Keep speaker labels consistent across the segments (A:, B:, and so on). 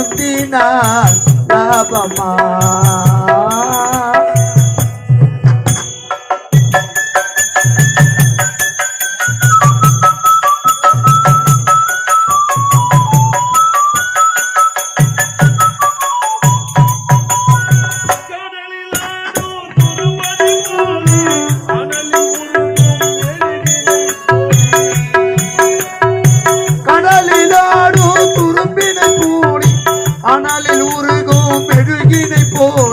A: வருந்தினார் லாபமா oh.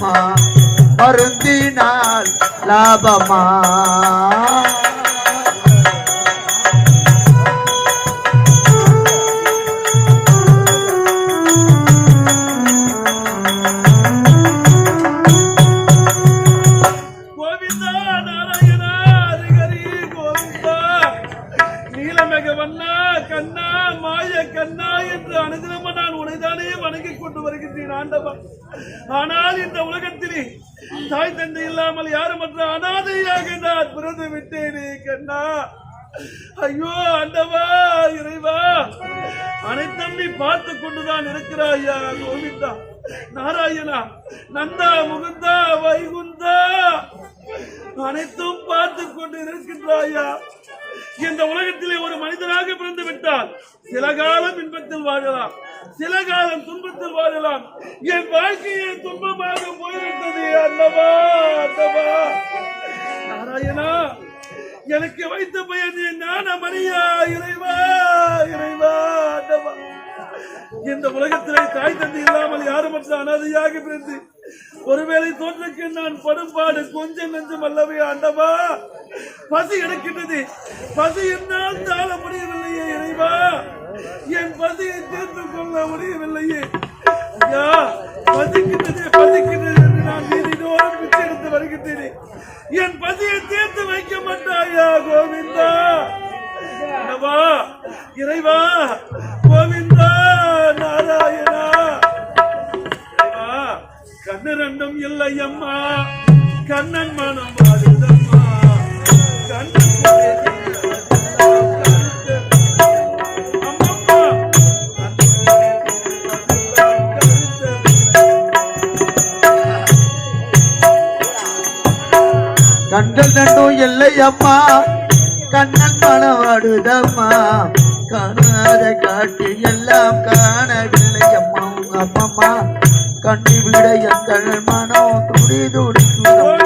A: போதமா வருந்தினால் லாபமா?
B: இல்லாமல் அனாதையாக நான் பிறந்து விட்டேனே கண்ணா. ஐயோ ஆண்டவா இறைவா. அனைத்தும் பார்த்து கொண்டுதான் இருக்கிறாயா கோவிந்தா. நாராயணா நந்தா முகுந்தா வைகுந்தா. அனைத்தும் பார்த்து கொண்டு இருக்கின்றாயா இந்த உலகத்திலே ஒரு மனிதனாக பிறந்து விட்டால் சில காலம் இன்பத்தில் வாழலாம். சில காலம் துன்பத்தில் வாழலாம். என் வாழ்க்கையை துன்பமாக போய்விட்டது அல்லவா? அல்லவா? நாராயணா எனக்கு வைத்த பெயர் ஞான மரியா இறைவா இறைவா அல்லவா? இந்த உலகத்திலே தாய் தந்தை இல்லாமல் யாரும் அனாதையாக பிறந்து ஒருவேளை தோற்றுக்கு நான் படும்பாடு கொஞ்சம் நெஞ்சம் அல்லவே ஆண்டவா பசி எடுக்கின்றது. பசி என்னால் தாழ முடியவில்லையே இறைவா. என் பசியை தீர்த்து கொள்ள முடியவில்லையே. ஐயா பசிக்கின்றது பசிக்கின்றது என்று நான் வீதிதோறும் பிச்சை எடுத்து வருகின்றேன். என் பசியை தீர்த்து வைக்க மாட்டாயா கோவிந்தா. வா இறைவா கோவிந்தா நாராயணா. கண்ணு ரெண்டும் இல்லை அம்மா. கண்ணன் மனம்
A: நண்டும் அம்மா கண்ணன் மனவாடுதம்மா காணாத காட்டி எல்லாம் காணவில்லை அம்மா உங்க அப்பம்மா. கண்ணி விட எங்கள் மனம் துடி
B: துடிக்கும்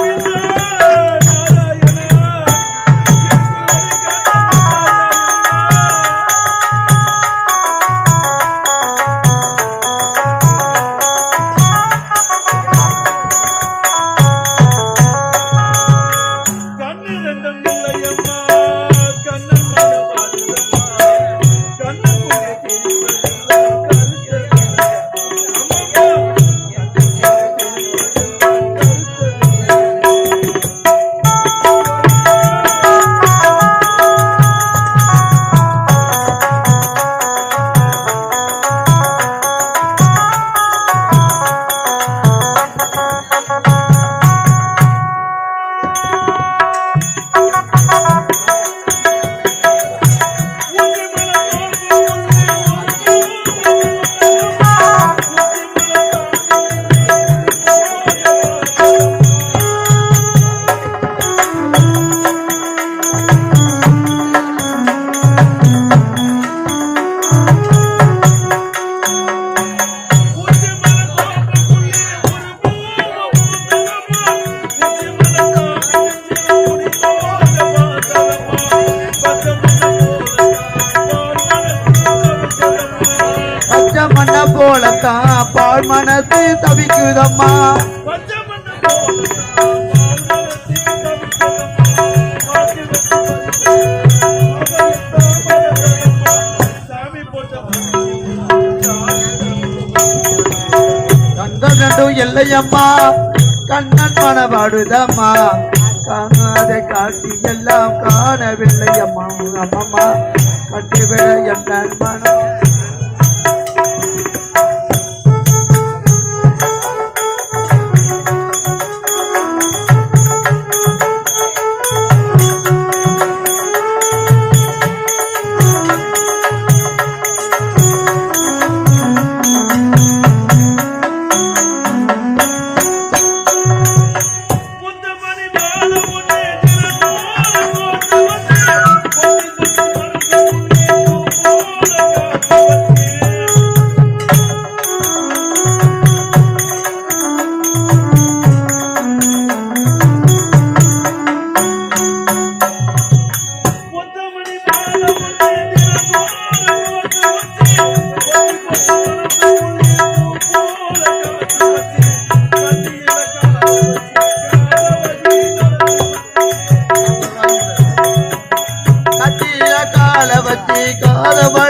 B: ரெண்டும் கண்ணன் மனவாடுதம்மா. காணாத காட்சி எல்லாம் காணவில்லை அம்மா அம்மம்மா கட்டிவிட என் மனம்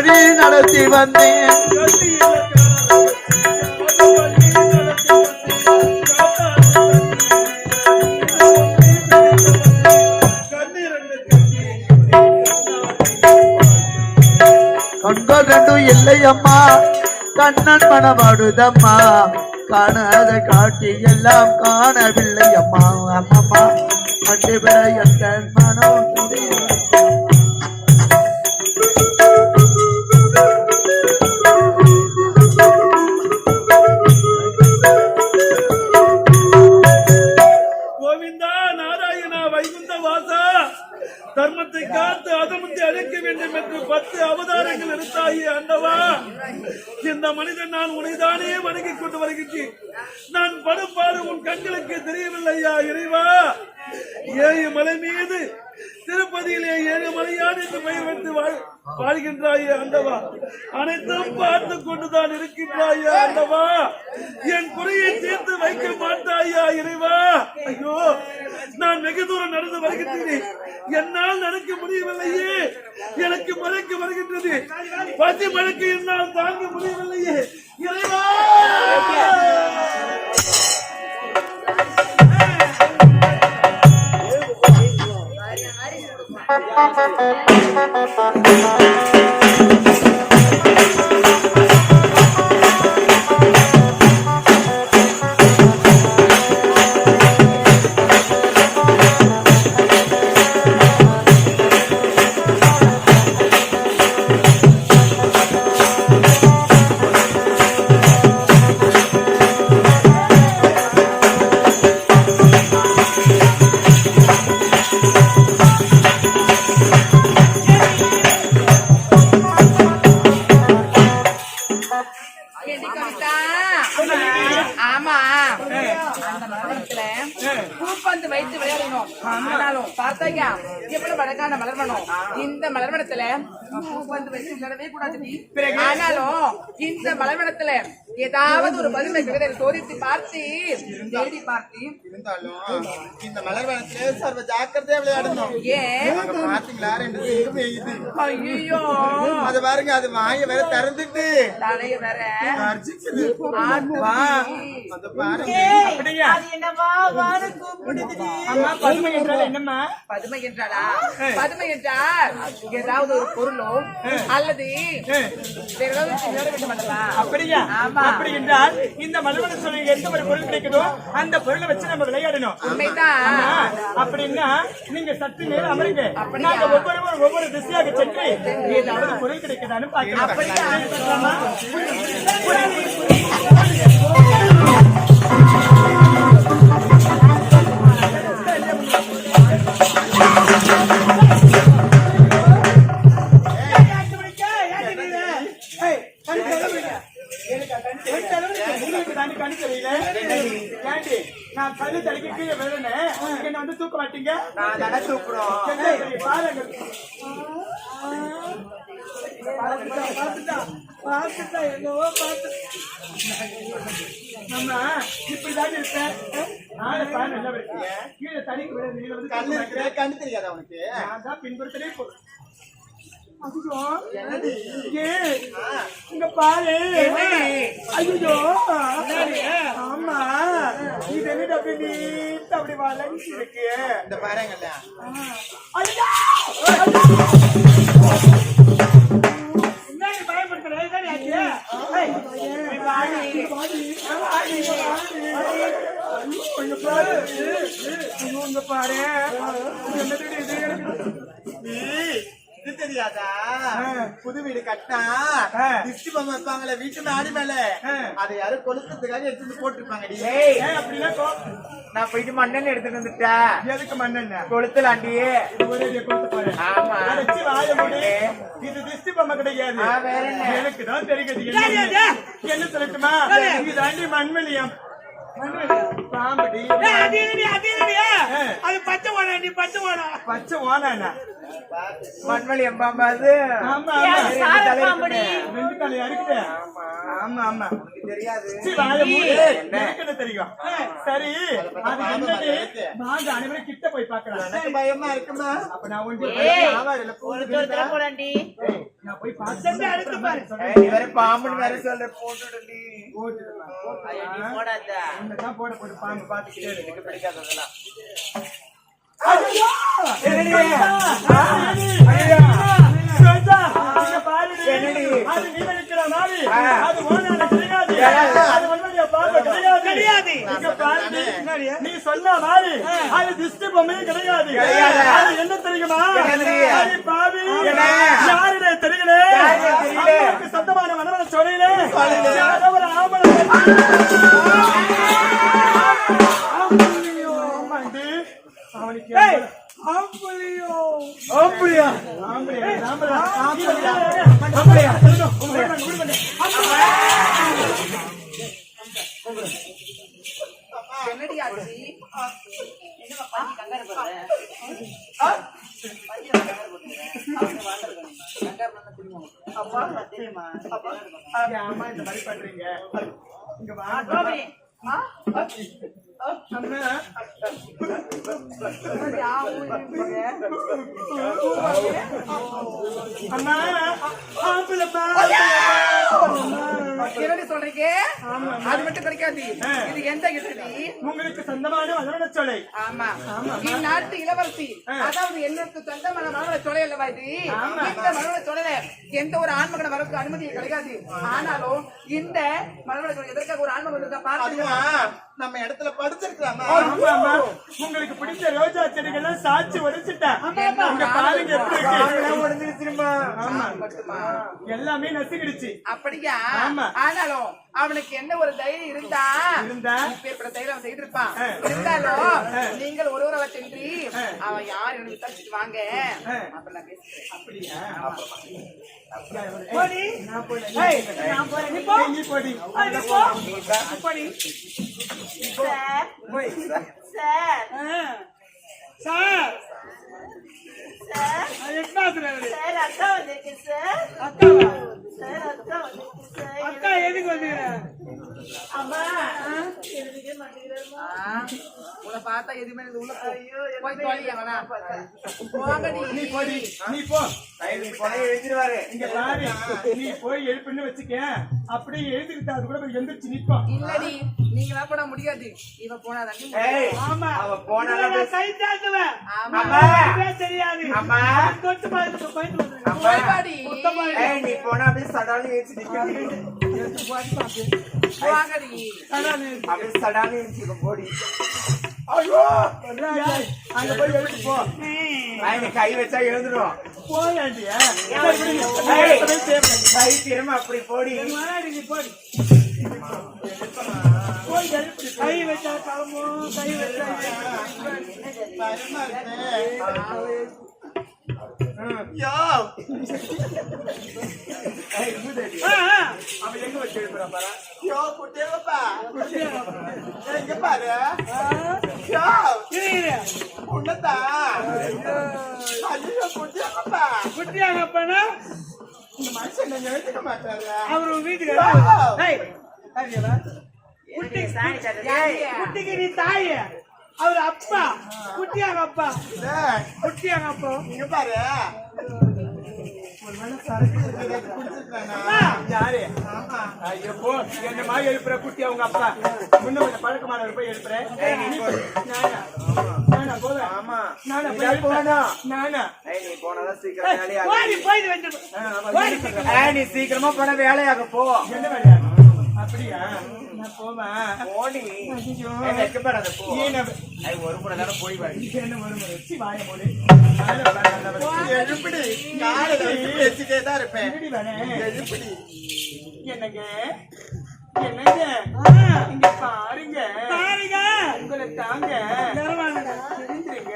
A: வழி நடத்தி வந்தேன்.
B: கண்கள் ரெண்டும் இல்லை அம்மா கண்ணன் மனமாடுதம்மா காணாத காட்சி எல்லாம் காணவில்லை அம்மா அம்மம்மா கண்டுபிட என் மனம் திருப்பதியிலே ஏழு மலையான் என்று பெயர் வைத்து வாழ்- வாழ்கின்றாயே ஆண்டவா அனைத்தும் பார்த்து கொண்டுதான் இருக்கின்றாயா ஆண்டவா என் குறையை தீர்த்து வைக்க மாட்டாயா இறைவா? ஐயோ நான் வெகு தூரம் நடந்து வருகின்றேன். என்னால் நடக்க முடியவில்லையே. எனக்கு மழைக்கு வருகின்றது. பசி மழைக்கு என்னால் தாங்க முடியவில்லையே. இறைவா!
C: Yeah, ஆமா. அந்த மலர்வனத்துல பூப்பந்து வைத்து விளையாடணும். ஆனாலும் பார்த்தாயா எவ்வளவு அழகான மலர்வனம் இந்த மலர்வனத்துல பூப்பந்து வைத்து விளையாடவே கூடாது ஆனாலும் இந்த மலர்வனத்துல ஏதாவது ஒரு பதுமை கவிதை சோதித்து பார்த்து தேடி பார்த்து.
D: இருந்தாலும் இந்த மலர்வனத்திலே சர்வ ஜாக்கிரதையா விளையாடணும்.
C: ஏன்?
D: பாத்தீங்களா? ரெண்டு
C: ஐயோ
D: அது பாருங்க அது வாய வேற திறந்துட்டு.
C: தலைய வேற. அப்படியா?
D: அது பாருங்க
C: பதுமை என்றாளா? பதுமை என்றால் ஏதாவது ஒரு பொருளோ அல்லது வேற ஏதாவது விளையாட வேண்டும் அல்லவா
E: அப்படியா?
C: ஆமா.
E: அப்படி என்றால் இந்த மறுபடியும் சொல்லி எந்த ஒரு பொருள் கிடைக்குதோ அந்த பொருளை வச்சு நம்ம விளையாடணும்.
C: உண்மைதான்.
E: அப்படின்னா நீங்க சற்று நேரம் அமருங்க? நாங்க ஒவ்வொருவரும் ஒவ்வொரு திசையாக சென்று ஏதாவது பொருள் கிடைக்குதான்னு பார்க்கலாம்.
C: அப்படியா?
E: பார்த்துட்டா என்னவோ பார்த்து நம்ம இப்படிதான் இருப்பேன். கீழே தனிக்கு விட நீங்க வந்து
D: கண்ணு இருக்கிற கண்ணு தெரியாதா உனக்கு?
E: நான் தான் பின்பற்றலே போ ஐயோ ஏ இங்க. பாரு. ஐயோ ஆமா. இது என்ன அப்படி நீட் அப்படி வளைஞ்சு இருக்கு?
D: இந்த பாருங்கல்ல
E: ஐயா பாரு. இது
D: இது தெரியாதா புது வீடு கட்டினா
E: ஆ.
D: திஷ்டி பொம்மை வைப்பாங்களே வீட்டு மாடி மேல. அதை யாரும் கொளுத்துறதுக்காக எடுத்து வந்து போட்டிருப்பாங்கடி நான் போயிட்டு மண்ணெண்ணெய் எடுத்துட்டு வந்துட்டேன்
E: எதுக்கு மண்ணெண்ணெய்?
D: கொளுத்தலாண்டி
E: இது ஒரே கொடுத்து பாரு.
D: ஆமா.
E: அடைச்சு வாயை மூடி. இது திஷ்டி பொம்மை கிடையாது.
D: வேற என்ன?
E: எனக்கு தான் தெரியுது. என்ன சொல்லட்டுமா? இதாண்டி மண்வெளியம். பாம்புடி. அது பச்சை ஓனானா?
D: நீ எம்பாம்பாது
E: ஆமா, ஆமா. ரெண்டு தலையா இருக்குது. ஆமா, ஆமா.
D: தெரியாது.
E: தெரியும்? சரி, அது என்னடி? வாங்க, அனைவரும் கிட்ட போய் பார்க்கலாம்.
D: எனக்கு பயமா இருக்குமா?
E: அப்ப நான் ஒண்டி ஆவாரில்ல, போகுது ஏய், நான் போய் பார்த்து அடுத்து பாரு.
D: ஏய், நீ வேற பாம்புன்னு வேற சொல்ற போட்டுடுடி.
E: உன்னைதான் போட போட்டு பாம்பு பார்த்துக்கிட்டே இருக்கு.
D: எனக்கு பிடிக்காததெல்லாம்.
E: அது நீ அது கிடையாது. நீ சொன்ன மாதிரி அது திருஷ்டி பொம்மையும் கிடையாது அது என்ன தெரியுமா அது பாவி யாருடைய தெரியல அவருக்கு சொந்தமான மனவன சொல்லையிலே யாரோ ஆம்பளையா ஆமா இந்த மாதிரி பண்றீங்க இங்க வா அம்மா ஆம்பளைப்பா
C: என்னடி சொல்றீங்க? அது மட்டும் கிடைக்காது. இது எந்த கிட்டடி
E: உங்களுக்கு சொந்தமான வளரண சோலை.
C: ஆமா. இந்நாட்டு இளவரசி. அதாவது என்னக்கு சொந்தமான மனவள தொலை அல்லவா இது? இந்த மனவள தொலைல எந்த ஒரு ஆண்மகன வரதுக்கு அனுமதி கிடைக்காது ஆனாலும் இந்த மனவள தொலை எதற்காக ஒரு ஆண்மகன் இருக்கா பாருங்க
D: நம்ம இடத்துல படுத்திருக்கலாமா.
E: உங்களுக்கு பிடிச்ச ரோஜா செடிகள்லாம் சாட்சி உடைச்சிட்டேன் பாருங்க
D: உடஞ்சிருச்சுமா
E: ஆமா. எல்லாமே நசுக்கிடுச்சு
C: அப்படியா?
E: ஆமா.
C: ஆனாலும் அவனுக்கு என்ன ஒரு தைரியம் இருந்தா?
E: இருந்தா?
C: இப்பேற்பட்ட தைரியம் அவன் செய்திருப்பான் இருந்தாலும் நீங்கள் ஒருவரை சென்று அவன் யார் எனக்கு விசாரிச்சுட்டு வாங்க? அப்புறம் நான் பேசுறேன்
E: அப்படியா? போடி நான் போறேன் ஏய், நான் போறேன். நீ போ நீ போடி நீ போ. போடி போய். சார். சார். அக்கா எதுக்கு
C: உன்னை பார்த்தா எதுவுமே உள்ள. போய். போங்கடி.
E: நீ. போடி நீ போ.
D: நீ
E: போய் எழுப்புன்னு வச்சுக்க. அப்படியே எழுதிக்கிட்டு அது கூட போய் எந்திரிச்சு நிப்போம்
C: இல்லடி நீங்களா போட முடியாது. இவ போனாதான்
E: ஆமா.
D: அவ
C: ஆமா.
E: தெரியாது.
D: அம்மா.
E: தொட்டு பாருங்க
D: நீ போனா அப்படியே ஏச்சு அப்படியே ஏச்சுக்க போடி.
E: அங்க போய் எழுதி போ.
D: நான் நீ கை வச்சா கை திரும்ப அப்படி போடி
E: நீ போடி கை வச்சா கிளம்போ கை வச்சா அவன் எங்க வச்சு எழுப்புறான் பாரா
D: யோ குட்டியப்பா எங்க பாரு யோ உன்னதா ஐயோ குட்டியப்பா
E: குட்டியாக
D: இந்த மனுஷன் எழுதிக்க மாட்டாரு
F: அவர் வீட்டுக்கு குட்டிக்கு நீ தாய். அவர் அப்பா. குட்டியாங்க அப்பா. குட்டியாங்க அப்பா.
D: இங்க பாரு.
F: என்ன மாதிரி எழுப்புற குட்டி அவங்க அப்பா. முன்ன பழக்கமான போய் எழுப்புற. நானா? நானா போவேன்.
D: ஆமா. போகணும்.
F: நானா?
D: நீ போனாதான் சீக்கிரம் வேலையாக நீ சீக்கிரமா. போன வேலையாக போ.
F: என்ன வேலையா அப்படியா? நான் போவேன்.
D: போடி. போ.
F: ஏன்
D: ஏய், ஒரு முறை தானே போய்
F: என்ன ஒரு முறை சி வாய மூடு.
D: எழுப்பிடி காலையில தான் இருப்பேன். எழுப்பிடி.
F: என்னங்க? என்னங்க? இங்க பாருங்க. பாருங்க. உங்களை தாங்க. தெரிஞ்சுங்க.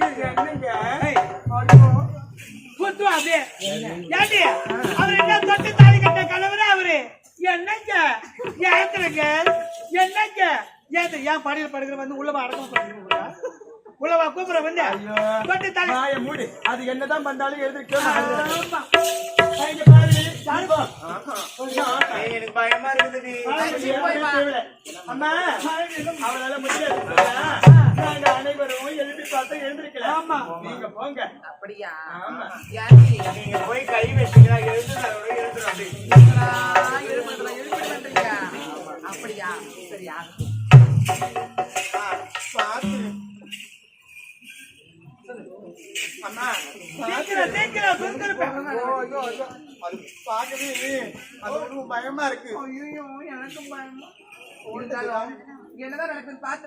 F: என்னங்க? அப்படியே. ஏண்டி? அவர் என்ன தொட்டு என்னங்க? ஏத்துறங்க? என்னங்க? ஏத்து ஏன் படையில படுக்கிற வந்து உள்ளவா அடக்கம் பண்ணுங்க உள்ளவா கூப்பிட வந்து? தொட்டு தாலி.
E: வாய மூடு. அது என்னதான்
D: ஏய், எனக்கு பயமா இருக்குதுடி
E: அம்மா அவளால முடியாது. பார்த்தா எழுந்திருக்கல.
F: ஆமா.
E: நீங்க போங்க.
C: அப்படியா?
E: ஆமா.
D: நீங்க போய் கை அப்படி
C: இருபதுல எழுதி பண்றீங்க? அப்படியா? சரியா
D: பாத்து. அண்ணா
F: சீக்கிரம் சீக்கிரம் சுந்தரப்பேன்.
D: அது பார்க்கவே அது ரொம்ப பயமா இருக்கு.
C: ஐயோ எனக்கும் பயமா. என்னதான் நடக்குதுன்னு பார்த்து